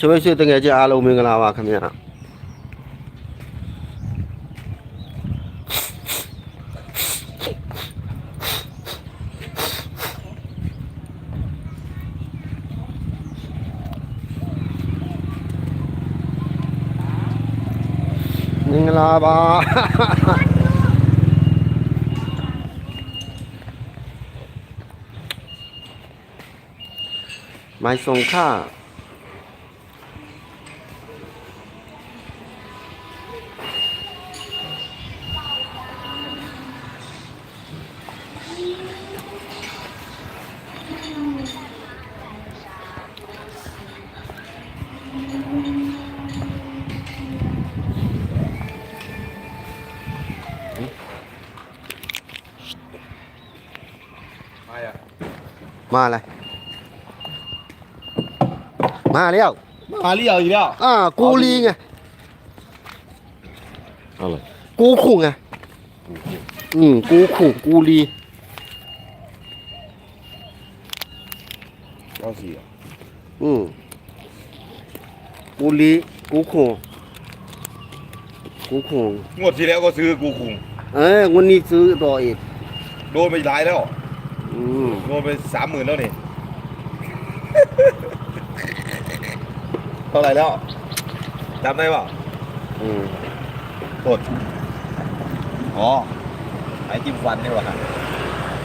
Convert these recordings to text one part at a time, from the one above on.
ချွေးဆွေတငယ်ချင်းအားလုံးမင်္ဂလာပါခင်ဗျာမင်္ဂလာပါမိုင်ဆုံခมา มาอะไรมาแล้วมาเรียวอีกแล้วอ่ากูลีไงอะไรกูขู่ไงอืมกูขู่กูลีเก้าสี่อะอืมกูลีกูขู่กูขู่งวดที่แล้วก็ซื้อกูคุงเอ้ยวันนี้ซื้อต่ออีกโดนไปหลายแล้ว อืม โดนไปสามหมื่นแล้วนี่ เท่าไหร่แล้วจำได้เปล่า อืม ตดอ๋อไอ้จิ้มฟันนี่หว่า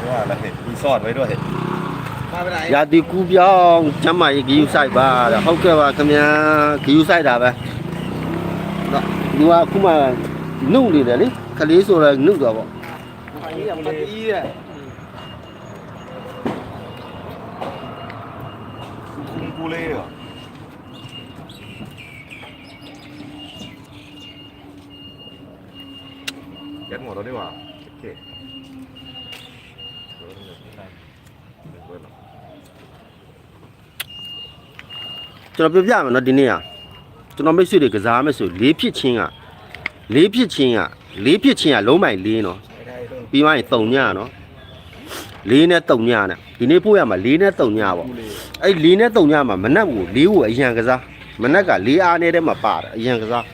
ว่าอะไรมีซอดไว้ด้วยมาไปไหน ရာဒီကူပြောင်းကျမ်းမာရေးဂီယူဆိုင်ပါတဲ့ဟုတ်ကဲ့ပါခင်ဗျာဂီယူဆိုင်တာပဲတော့ဒီကခုမှနှုတ်နေတယ်လေခလေးဆိုတော့နှုတ်တော့ပေါ့ ไอ้ยังไม่ดีอ่ะคุงกูเลยเหรอยัดหมดแล้วดีกว่าโอเค ကျွ န်တော်ပြောပြမယ်နော်ဒီနေ့อ่ะကျွန်တော်မိတ်ဆွေတွေကစားမယ်ဆိုလေးဖြစ်ချင်းကလေးဖြစ်ချင်းကလေးဖြစ်ချင်းကလုံးမိုင်လေးနော်ပြီးမှရင်တုံညနော် လေးနဲ့တုံညနဲ့ဒီနေ့ပို့ရမှာလေးနဲ့တုံညပေါ့အဲ့လေးနဲ့တုံညမှာမနက်ကိုလေးကိုအရန်ကစားမနက်ကလေးအားနေတဲ့မှာပါတယ်အရန်ကစား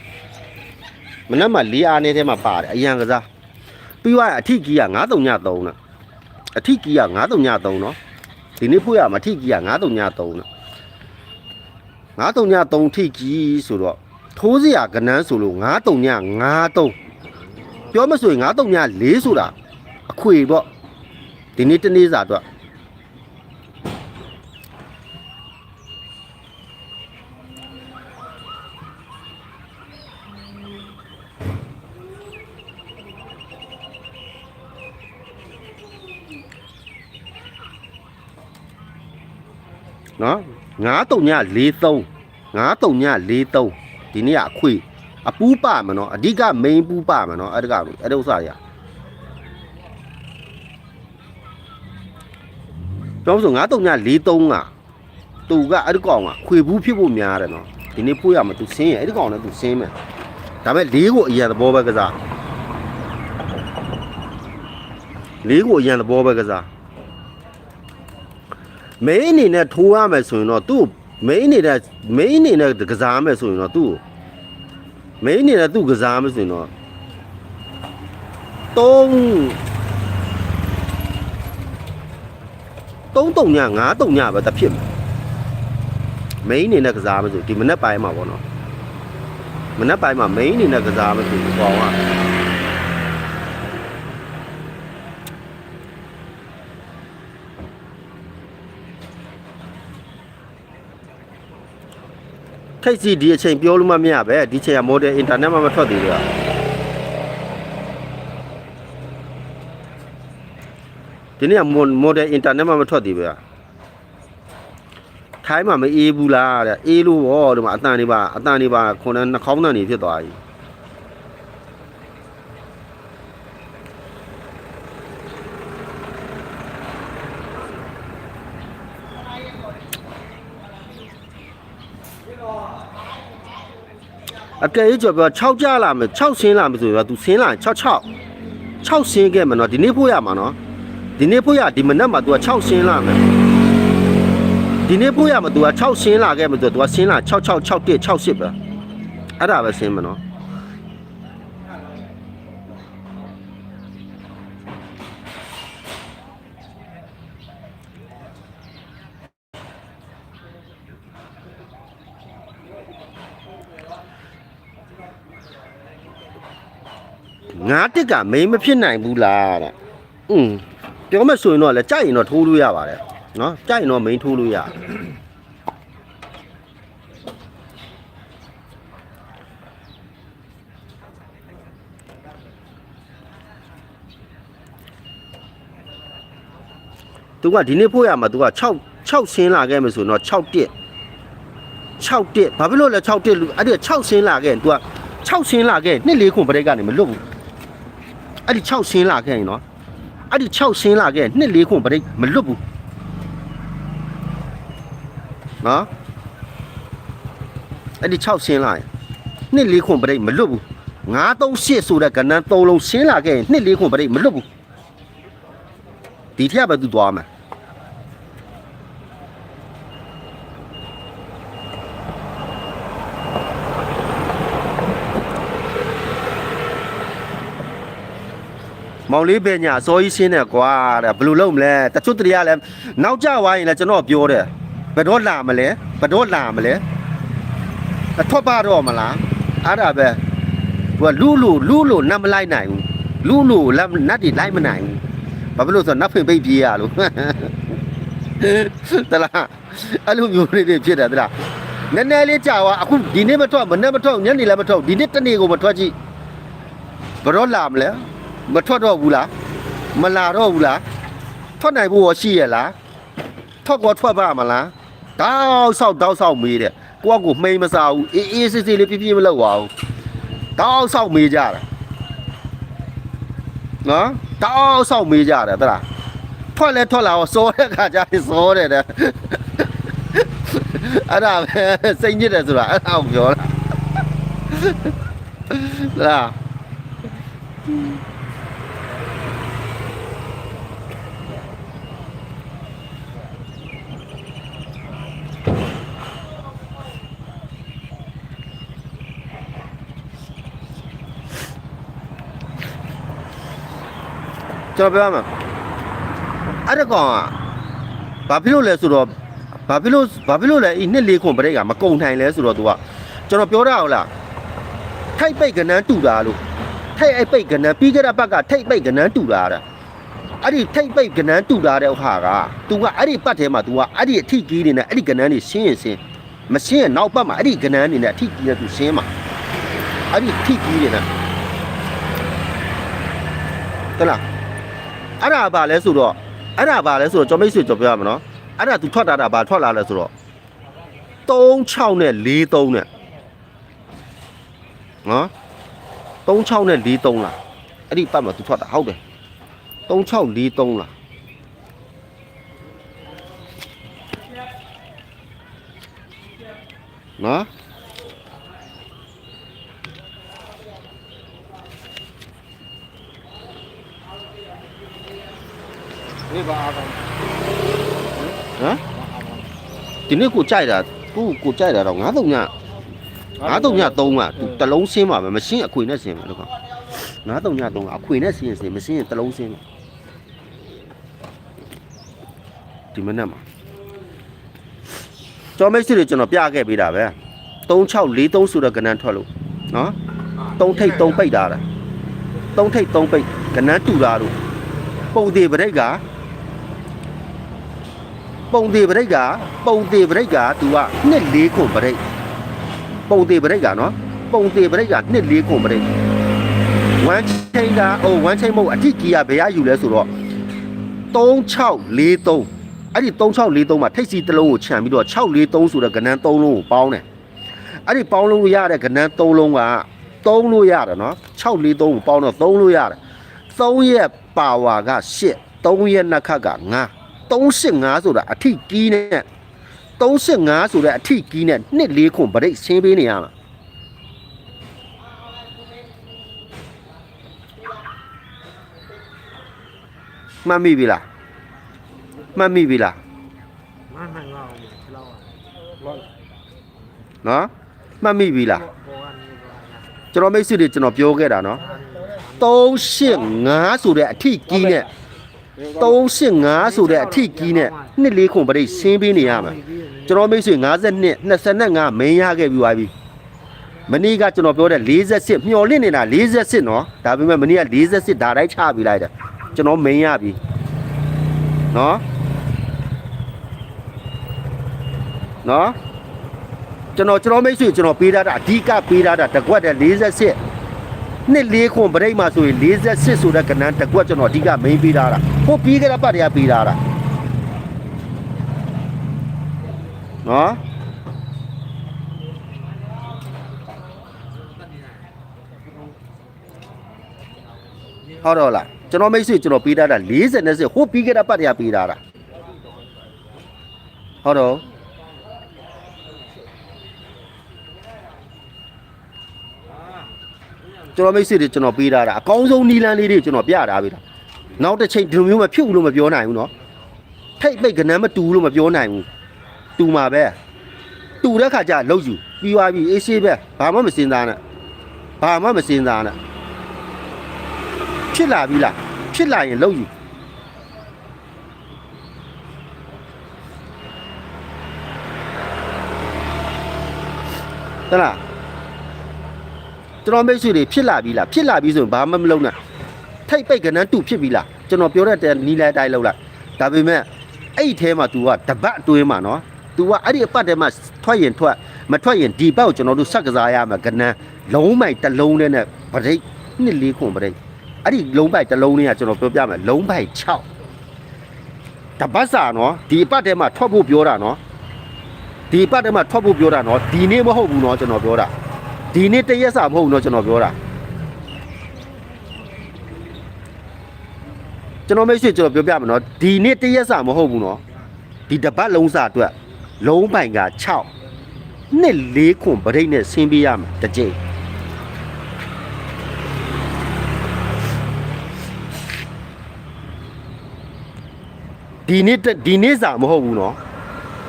မနက်မှာလေးအားနေတဲ့မှာပါတယ်အရန်ကစားပြီးသွားရင်အထိကြီးက9တုံည3နော်အထိကြီးက9တုံည3နော်ဒီနေ့ပို့ရမှာအထိကြီးက9တုံည3နော်9တုံည3ထိကြီးဆိုတော့ထိုးစရာကနန်းဆိုလို့9တုံည9တုံပြောမဆိုရင်9တုံည4ဆိုတာအခွေပေါ့ ဒီနေ့တနေ့စာတော့နော်9တုံည43 9တုံည43ဒီနေ့ကအခွေအပူးပါမနော်အဓိက main ပူးပါမနော်အဲ့ဒါကအဲ့ဒါဥစ္စာတွေက ကျောင်းဆို9တုံည43ကသူကအဲ့ဒီကောင်ကခွေဘူးဖြစ်ဖို့များတယ်နော်ဒီနေ့ပို့ရမှာသူဆင်းရအဲ့ဒီကောင်လည်းသူဆင်းမယ်ဒါပေမဲ့လေးကိုအရင်သဘောပဲကစားလေးကိုအရင်သဘောပဲကစားမင်းအနေနဲ့ထိုးရမယ်ဆိုရင်တော့သူ့မင်းအနေနဲ့မင်းအနေနဲ့ကစားမယ်ဆိုရင်တော့သူ့မင်းအနေနဲ့သူ့ကစားမယ်ဆိုရင်တော့ 3 3တုံည5တုံညပဲတစ်ဖြစ်မယ်မင်းအနေနဲ့ကစားမယ်ဆိုဒီမနေ့ပိုင်းမှာပေါ့နော်မနေ့ပိုင်းမှာမင်းအနေနဲ့ကစားမယ်ဆိုဒီကောင်ကထိတ်စီဒီအချိန်ပြောလို့မမရပဲဒီချိန်က model internet မှာမထွက်သေးဘူး ဒီနေ့က model internet မှာမထွက်သေးဘူးထိုင်းမှာမအေးဘူးလားတဲ့အေးလို့ဗောဒီမှာအတန်နေပါအတန်နေပါခုနနှာခေါင်းတန်နေဖြစ်သွားပြီအကယ်၍ကြော်ပြော6ကြလာမယ်6ဆင်းလာမယ်ဆိုတော့ तू ဆင်းလာ6 6 6ဆင်းခဲ့မယ်နော်ဒီနေ့ဖို့ရမှာနော် ဒီနေ့ဖို့ရဒီမနက်မှာ तू က6ဆင်းလာမယ် ဒီနေ့ပို့ရမှာ तू က6ရှင်းလာခဲ့မှာ तू ကရှင်းလာ6 6 6 1 6 8ပဲအဲ့ဒါပဲရှင်းမနော်ငါတစ်ကမိန်မဖြစ်နိုင်ဘူးလားတဲ့อืม ပြောမဆိုရင်တော့လေကြိုက်ရင်တော့ထိုးလို့ရပါတယ်နော်ကြိုက်ရင်တော့မိန်ထိုးလို့ရတယ်သူကဒီနေ့ပို့ရမှာသူက6 6ဆင်းလာခဲ့မယ်ဆိုတော့6တက်6တက်ဘာဖြစ်လို့လဲ6တက်လူအဲ့ဒီ6ဆင်းလာခဲ့ရင် तू က6ဆင်းလာခဲ့နှစ်လေးခွန်ပရိတ်ကနေမလွတ်ဘူးအဲ့ဒီ6ဆင်းလာခဲ့ရင်နော် အဲ့ဒီ6ဆင်းလာခဲ့နှစ်လေးခွန်ပရိတ်မလွတ်ဘူးနော်အဲ့ဒီ6ဆင်းလာရင်နှစ်လေးခွန်ပရိတ်မလွတ်ဘူး9 3 8ဆိုတဲ့ကဏ္ဍ3လုံးဆင်းလာခဲ့ရင်နှစ်လေးခွန်ပရိတ်မလွတ်ဘူးဒီထက်ပဲသူသွားမှာ မောင်လေးပဲညာစောကြီးရှင်းတယ်ကွာတဲ့ဘယ်လိုလုပ်မလဲတချို့တည်းကလည်းနောက်ကျသွားရင်လည်းကျွန်တော်ပြောတယ်ဘယ်တော့လာမလဲဘယ်တော့လာမလဲအထွက်ပါတော့မလားအဲ့ဒါပဲသူကလူလူလူလူနတ်မလိုက်နိုင်ဘူးလူလူလက်နတ်တွေလိုက်မနိုင်ဘူးဘာဖြစ်လို့ဆိုတော့နတ်ဖင်ပိတ်ပြေးရလို့တလားအဲ့လိုမျိုးလေးတွေဖြစ်တယ်တလားနည်းနည်းလေးကြာသွားအခုဒီနေ့မထွက်မနေ့မထွက်ညနေလည်းမထွက်ဒီနေ့တနေ့ကိုမထွက်ကြည့်ဘယ်တော့လာမလဲ မထွက်တော့ဘူးလားမလာတော့ဘူးလားထွက်နိုင်ဖို့ရရှိရလားထွက်ကောထွက်ပါမလားတောက်ဆောက်တောက်ဆောက်မေးတယ်ကိုကကိုမှိန်မစားဘူးအေးအေးစစ်စစ်လေးပြပြမလုပ်ပါဘူးတောက်ဆောက်မေးကြတာနော်တောက်ဆောက်မေးကြတယ်သလားထွက်လဲထွက်လာတော့စောတဲ့ခါကျရင်စောတယ်တဲ့အဲ့ဒါပဲစိတ်ညစ်တယ်ဆိုတာအဲ့ဒါကိုပြောတာသလား ကျွန်တော်ပြောမှာအဲ့ဒါကောင်ကဘာဖြစ်လို့လဲဆိုတော့ဘာဖြစ်လို့ဘာဖြစ်လို့လဲဤနှစ်လေးခွန်ပရိတ်ကမကုံနိုင်လဲဆိုတော့ तू ကကျွန်တော်ပြောတာဟုတ်လားထိုက်ပိတ်ကနန်းတူတာလို့ထိုက်အိပ်ပိတ်ကနန်းပြီးကြတဲ့ဘက်ကထိုက်ပိတ်ကနန်းတူတာတဲ့အဲ့ဒီထိုက်ပိတ်ကနန်းတူတာတဲ့ဟာက तू ကအဲ့ဒီပတ်ထဲမှာ तू ကအဲ့ဒီအထီကြီးတွေနဲ့အဲ့ဒီကနန်းတွေရှင်းရင်ရှင်းမရှင်းရင်နောက်ပတ်မှာအဲ့ဒီကနန်းတွေနဲ့အထီကြီးနဲ့ तू ရှင်းမှာအဲ့ဒီအထီကြီးတွေနဲ့တလား အဲ့ဒါဘာလဲဆိုတော့အဲ့ဒါဘာလဲဆိုတော့ကျွန်တော်မိတ်ဆွေကြော်ပြရမှာနော်အဲ့ဒါ तू ထွက်တာတာဘာထွက်လာလဲဆိုတော့36နဲ့43နဲ့နော်36နဲ့43လားအဲ့ဒီပတ်မှာ तू ထွက်တာဟုတ်တယ်3643လားနော် ဒီဘာအားကောင်းဟမ်ဒီနေ့ကိုကြိုက်တာသူ့ကိုကြိုက်တာတော့93ည93ည3ကသူတလုံးဆင်းပါပဲမရှင်းအခွေနဲ့ဆင်းပါလို့ကောင်93ည3ကအခွေနဲ့ဆင်းရင်ဆင်းမရှင်းရင်တလုံးဆင်းပါဒီမနေ့မှာကျော်မိတ်ဆွေတွေကျွန်တော်ပြခဲ့ပေးတာပဲ3643ဆိုတော့ကဏ္ဍထွက်လို့နော်3ထိပ်3ပိတ်တာလား3ထိပ်3ပိတ်ကဏ္ဍတူတာတို့ပုံသေးပရိတ်က ပုံသေးပရိတ်ကပုံသေးပရိတ်က तू ကနှစ်လေးခုပရိတ်ပုံသေးပရိတ်ကနော်ပုံသေးပရိတ်ကနှစ်လေးခုပရိတ်ဝမ်ချိန်တာဟိုဝမ်ချိန်မဟုတ်အတိကြီးကဘယ်ရယူလဲဆိုတော့3643အဲ့ဒီ3643မှာထိတ်စီတစ်လုံးကိုခြံပြီးတော့643ဆိုတဲ့ကဏ္ဍ3လုံးကိုပေါင်းတယ်အဲ့ဒီပေါင်းလို့ရတဲ့ကဏ္ဍ3လုံးက3လို့ရတယ်နော်643ကိုပေါင်းတော့3လို့ရတယ်3ရဲ့ပါဝါက8 3ရဲ့နှက်ခတ်က9 385ဆိုတာအထိကြီးနဲ့385ဆိုတဲ့အထိကြီးနဲ့နှစ်လေးခွန်ဗရိတ်ဆင်းပေးနေရမှာမှတ်မိပြီလားမှတ်မိပြီလားမှန်မှန်လောက်နော်မှတ်မိပြီလားကျွန်တော်မိတ်ဆွေတွေကျွန်တော်ပြောခဲ့တာနော်385ဆိုတဲ့အထိကြီးနဲ့ 385ဆိုတဲ့အထိကီးနဲ့နှစ်လေးခွန်ပရိတ်ဆင်းပေးနေရမှာကျွန်တော်မိတ်ဆွေ52 25မင်းရခဲ့ပြီးပါပြီမနေ့ကကျွန်တော်ပြောတဲ့48မျော်လင့်နေတာ48နော်ဒါပေမဲ့မနေ့က48ဒါတိုင်းချပြီးလိုက်တယ်ကျွန်တော်မင်းရပြီနော်နော်ကျွန်တော်ကျွန်တော်မိတ်ဆွေကျွန်တော်ပေးထားတာအဓိကပေးထားတာတကွက်တဲ့48 နှစ်လေးခွန်ပရိတ်မှာဆိုရင်48ဆိုတဲ့ကဏ္ဍတကွက်ကျွန်တော်အဓိက main ပေးထားတာဟိုပြီးကြတဲ့ပတ်တွေကပေးထားတာနော်ဟုတ်တော့လားကျွန်တော်မိတ်ဆွေကျွန်တော်ပေးထားတာ40နဲ့စစ်ဟိုပြီးကြတဲ့ပတ်တွေကပေးထားတာဟုတ်တော့ ကျွန်တော်မိတ်ဆွေတွေကျွန်တော်ပေးထားတာအကောင်းဆုံးနီလန်းလေးတွေကျွန်တော်ပြထားပေးတာနောက်တစ်ချိန်ဒီလိုမျိုးမဖြစ်ဘူးလို့မပြောနိုင်ဘူးเนาะထိတ်ပိတ်ကနန်းမတူဘူးလို့မပြောနိုင်ဘူးတူမှာပဲတူတဲ့ခါကျလောက်ယူပြီးသွားပြီအေးဆေးပဲဘာမှမစင်စားနဲ့ဘာမှမစင်စားနဲ့ဖြစ်လာပြီလားဖြစ်လာရင်လောက်ယူတလား ကျွန်တော်မိတ်ဆွေတွေဖြစ်လာပြီလားဖြစ်လာပြီဆိုရင်ဘာမှမလုပ်နဲ့ထိတ်ပိတ်ကနန်းတူဖြစ်ပြီလားကျွန်တော်ပြောတဲ့နီလန်တိုင်းလောက်လိုက်ဒါပေမဲ့အဲ့ဒီထဲမှာ तू ကတပတ်အတွင်းမှာနော် तू ကအဲ့ဒီအပတ်ထဲမှာထွက်ရင်ထွက်မထွက်ရင်ဒီပတ်ကိုကျွန်တော်တို့ဆက်ကစားရမှာကနန်းလုံးမိုက်တစ်လုံးနဲ့နဲ့ဗရိတ်နှစ်လေးခွန်ဗရိတ်အဲ့ဒီလုံးပိုက်တစ်လုံးလေးကကျွန်တော်ပြောပြမယ်လုံးပိုက်6တပတ်စာနော်ဒီအပတ်ထဲမှာထွက်ဖို့ပြောတာနော်ဒီအပတ်ထဲမှာထွက်ဖို့ပြောတာနော်ဒီနေ့မဟုတ်ဘူးနော်ကျွန်တော်ပြောတာ ဒီနေ့တရက်စာမဟုတ်ဘူးနော်ကျွန်တော်ပြောတာကျွန်တော်မရှိကျွန်တော်ပြောပြမယ်နော်ဒီနေ့တရက်စာမဟုတ်ဘူးနော်ဒီတပတ်လုံးစာအတွက်လုံးပိုင်က6နှစ်၄ခွန်ဗရိတ်နဲ့ဆင်းပေးရမယ်တစ်ကြိမ်ဒီနေ့တက်ဒီနေ့စာမဟုတ်ဘူးနော်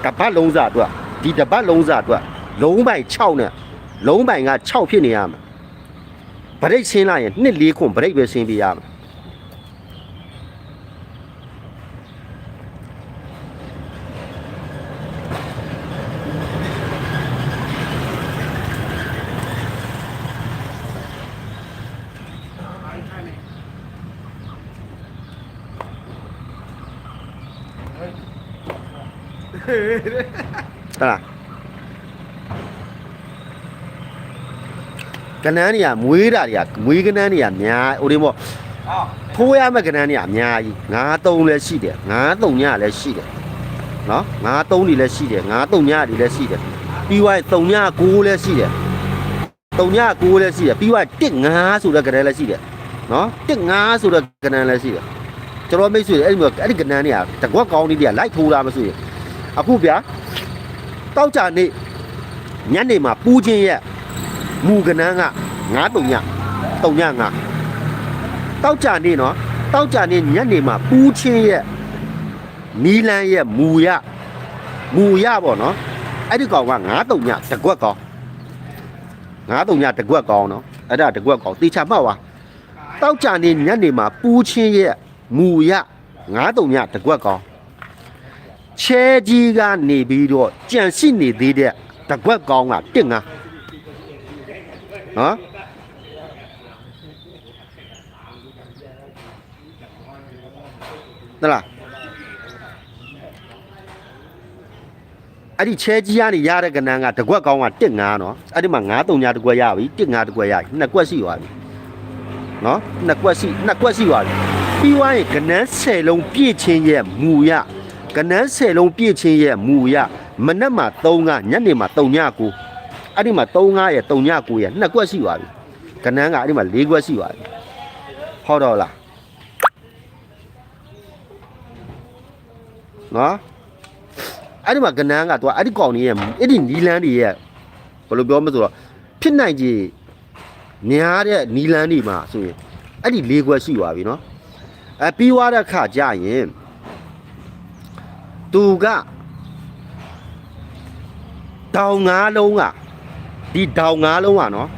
တပတ်လုံးစာအတွက်ဒီတပတ်လုံးစာအတွက်လုံးပိုင်6နဲ့ လုံးပိုင်က6ဖြစ်နေရမယ်ဗရိတ်ဆင်းလိုက်ရင်နှစ်၄ခွန်ဗရိတ်ပဲဆင်းပေးရမယ်တလား ကနန်းတွေကမွေးတာတွေကမွေးကနန်းတွေကများဟိုဒီမို့အော်ထိုးရမယ့်ကနန်းတွေကအများကြီးငါးသုံးလည်းရှိတယ်ငါးသုံးညလည်းရှိတယ်နော်ငါးသုံးတွေလည်းရှိတယ်ငါးသုံးညတွေလည်းရှိတယ်ပြီးသွားရင်သုံးညကိုးလည်းရှိတယ်သုံးညကိုးလည်းရှိတယ်ပြီးသွားရင်တစ်ငါးဆိုတဲ့ကနန်းလည်းရှိတယ်နော်တစ်ငါးဆိုတဲ့ကနန်းလည်းရှိတယ်ကျွန်တော်မိတ်ဆွေအဲ့ဒီမျိုးအဲ့ဒီကနန်းတွေကတကွက်ကောင်းလေးတွေကလိုက်ထိုးတာမဆိုရင်အခုဗျာတောက်ကြနေညနေမှာပူးခြင်းရဲ့ မူကနန်းကငါးတုံညတုံညငါတောက်ကြနေနော်တောက်ကြနေညနေမှာပူးချင်းရဲ့နီလန်းရဲ့မူရမူရပေါ့နော်အဲ့ဒီကောင်က9တုံညတကွက်ကောင်9တုံညတကွက်ကောင်နော်အဲ့ဒါတကွက်ကောင်တေချာမှတ်ပါတောက်ကြနေညနေမှာပူးချင်းရဲ့မူရ9တုံညတကွက်ကောင်ချဲကြီးကနေပြီးတော့ကြံရှိနေသေးတဲ့တကွက်ကောင်ကတစ်ငါ နော်သလားအဲ့ဒီချဲကြီးကနေရတဲ့ကနန်းကတကွက်ကောင်းက1 5နော်အဲ့ဒီမှာ9 3ညတကွက်ရပြီ1 5တကွက်ရပြီနှစ်ကွက်ရှိသွားပြီနော်နှစ်ကွက်ရှိနှစ်ကွက်ရှိသွားပြီပြီးသွားရင်ကနန်း10လုံးပြည့်ချင်းရဲ့မူရကနန်း10လုံးပြည့်ချင်းရဲ့မူရမနက်မှာ3ကညနေမှာ3ည9 အဲ့ဒီမှာ3 5ရဲ့3ည9ရဲ့နှစ်ကွက်ရှိသွားပြီကနန်းကအဲ့ဒီမှာ4ကွက်ရှိသွားပြီဟုတ်တော့လားနော်အဲ့ဒီမှာကနန်းကသူကအဲ့ဒီကောင်ကြီးရဲ့အဲ့ဒီနီလန်းတွေရဲ့ဘယ်လိုပြောမလဲဆိုတော့ဖြစ်နိုင်ကြီးများတဲ့နီလန်းတွေမှာဆိုရင်အဲ့ဒီလေးခွက်ရှိသွားပြီနော်အဲပြီးွားတဲ့ခါကျရင်သူကဒေါင်ငါးလုံးက ဒီဒေါင်ငါးလုံးကနော်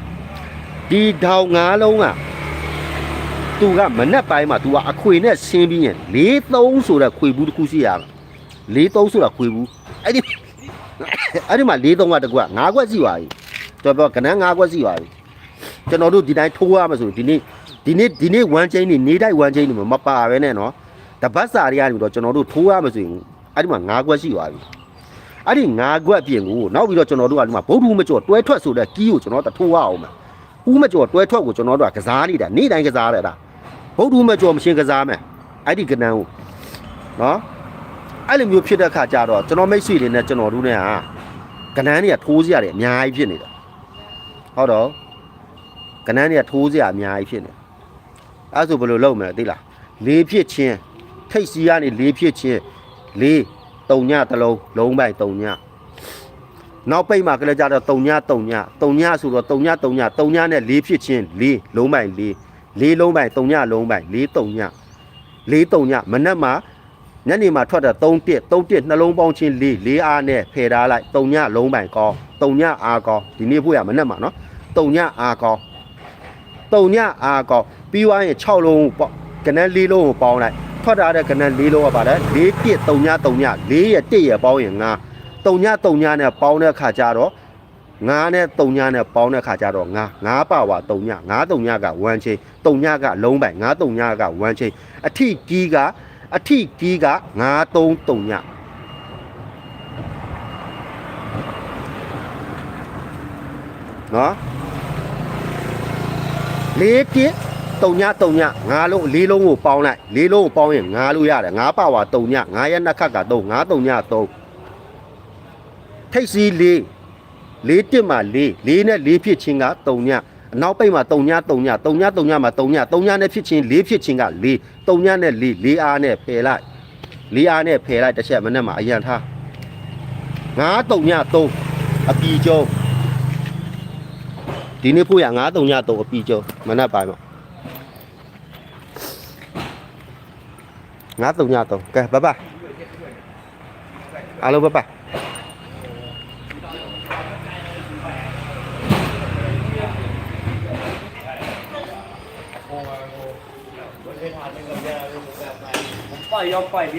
ဒီဒေါင်ငါးလုံးကသူကမနဲ့ပိုင်းမှာ तू ကအခွေနဲ့ဆင်းပြီးရင်43ဆိုတဲ့ခွေဘူးတစ်ခုရှိရမယ်43ဆိုတာခွေဘူးအဲ့ဒီအဲ့ဒီမှာ43ကတကူက9ခွက်ရှိပါပြီကျွန်တော်ပြောကနန်း9ခွက်ရှိပါပြီကျွန်တော်တို့ဒီတိုင်းထိုးရမှာဆိုဒီနေ့ဒီနေ့ဒီနေ့1 chain နေနေတိုက်1 chain နေမပါပဲနဲ့နော်တပတ်စာတွေကနေပြီးတော့ကျွန်တော်တို့ထိုးရမှာဆိုရင်အဲ့ဒီမှာ9ခွက်ရှိပါပြီ အဲ့ဒီငါးခွက်ပြင်ကိုနောက်ပြီးတော့ကျွန်တော်တို့ကဒီမှာဗုဒ္ဓမကျော်တွဲထွက်ဆိုတဲ့ကီးကိုကျွန်တော်တို့ထိုးရအောင်မယ်။ဦးမကျော်တွဲထွက်ကိုကျွန်တော်တို့ကကစားနေတာနေ့တိုင်းကစားရတာ။ဗုဒ္ဓမကျော်မရှင်းကစားမယ်။အဲ့ဒီကနန်းကိုနော်အဲ့လိုမျိုးဖြစ်တဲ့ခါကျတော့ကျွန်တော်မိတ်ဆွေတွေနဲ့ကျွန်တော်တို့နဲ့ဟာကနန်းတွေကထိုးစရတယ်အများကြီးဖြစ်နေတာ။ဟုတ်တော့ကနန်းတွေကထိုးစရအများကြီးဖြစ်နေ။အဲ့ဒါဆိုဘယ်လိုလုပ်မလဲသိလား။လေးဖြစ်ချင်းထိတ်စီကနေလေးဖြစ်ချင်းလေး တုံညတစ်လုံးလုံးပိုက်တုံညနောက်ပိတ်မှာကလေးကြတော့တုံညတုံညတုံညဆိုတော့တုံညတုံညတုံညနဲ့လေးဖြစ်ချင်းလေးလုံးပိုက်လေးလေးလုံးပိုက်တုံညလုံးပိုက်လေးတုံညလေးတုံညမနေ့မှာညနေမှာထွက်တာ3တစ်3တစ်နှလုံးပေါင်းချင်းလေးလေးအားနဲ့ဖယ်ထားလိုက်တုံညလုံးပိုက်ကောင်းတုံညအားကောင်းဒီနေ့ဖို့ရမနေ့မှာနော်တုံညအားကောင်းတုံညအားကောင်းပြီးသွားရင်6လုံးပေါ့ကနန်း၄လုံးကိုပေါင်းလိုက် ထွက်ထားတဲ့ကနန်း၄လုံးကပါတယ်၄ပြည့်3ည3ည၄ရ1ရပေါင်းရင်9 3ည3ညနဲ့ပေါင်းတဲ့ခါကျတော့9နဲ့3ညနဲ့ပေါင်းတဲ့ခါကျတော့9 9ပါဝါ3ည9 3ညက1ချိန်3ညကလုံးပိုင်9 3ညက1ချိန်အထိကီးကအထိကီးက9 3 3ညနော်လေးပြည့် 3ည3ည9လုံး၄လုံးကိုပေါင်းလိုက်၄လုံးကိုပေါင်းရင်9လို့ရတယ်9ပါဝါ3ည9ရက်နှစ်ခတ်က3 9 3ည3ထိတ်စီလေးလေးတစ်မှာလေးလေးနဲ့လေးဖြစ်ချင်းက3ညအနောက်ပိတ်မှာ3ည3ည3ည3ညမှာ3ည3ညနဲ့ဖြစ်ချင်းလေးဖြစ်ချင်းက4 3ညနဲ့4 4အားနဲ့ဖယ်လိုက်4အားနဲ့ဖယ်လိုက်တစ်ချက်မနဲ့မှာအရန်ထား9 3ည3အပီကျုံးဒီနေ့ဖို့ရ9 3ည3အပီကျုံးမနဲ့ပိုင်းမှာ ngã tù nhà tù ok, bye bye. Alo, bye bye. Hãy subscribe cho kênh Ghiền Mì Gõ Để không bỏ lỡ những video hấp dẫn